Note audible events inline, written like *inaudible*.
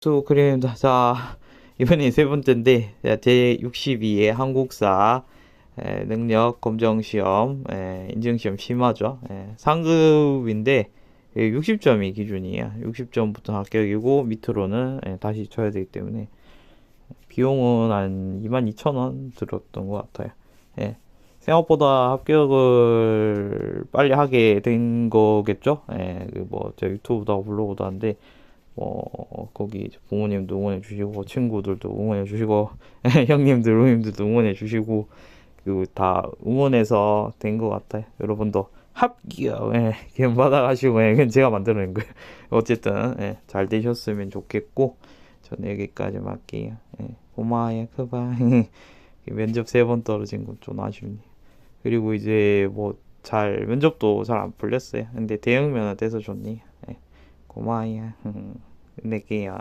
수크림입니다. 자, *laughs* 이번이 세 번째인데, 제 62회 한국사 에, 능력 검정 시험, 에, 인증 시험 심화죠. 에, 상급인데, 60점이 기준이에요. 60점부터 합격이고, 밑으로는 에, 다시 쳐야 되기 때문에, 비용은 한 22,000원 들었던 것 같아요. 예. 생각보다 합격을 빨리 하게 된 거겠죠? 예, 그 뭐, 제 유튜브도 블로그도 하는데, 뭐, 거기 부모님도 응원해 주시고, 친구들도 응원해 주시고, *laughs* 형님들, 누님들도 응원해 주시고, 그리고 다 응원해서 된 것 같아요. 여러분도 합격! 예, 기운 받아가시고, 예, 제가 만들어낸 거예요. *laughs* 어쨌든, 예, 잘 되셨으면 좋겠고, 저는 여기까지 할게요. 예, 고마워요, 크바. *laughs* 면접 세 번 떨어진 건 좀 아쉽네요. 그리고 이제 뭐 잘 면접도 잘 안 풀렸어요. 근데 대형 면허 돼서 좋네요. 예, 고마워요. *laughs* 끝낼게요.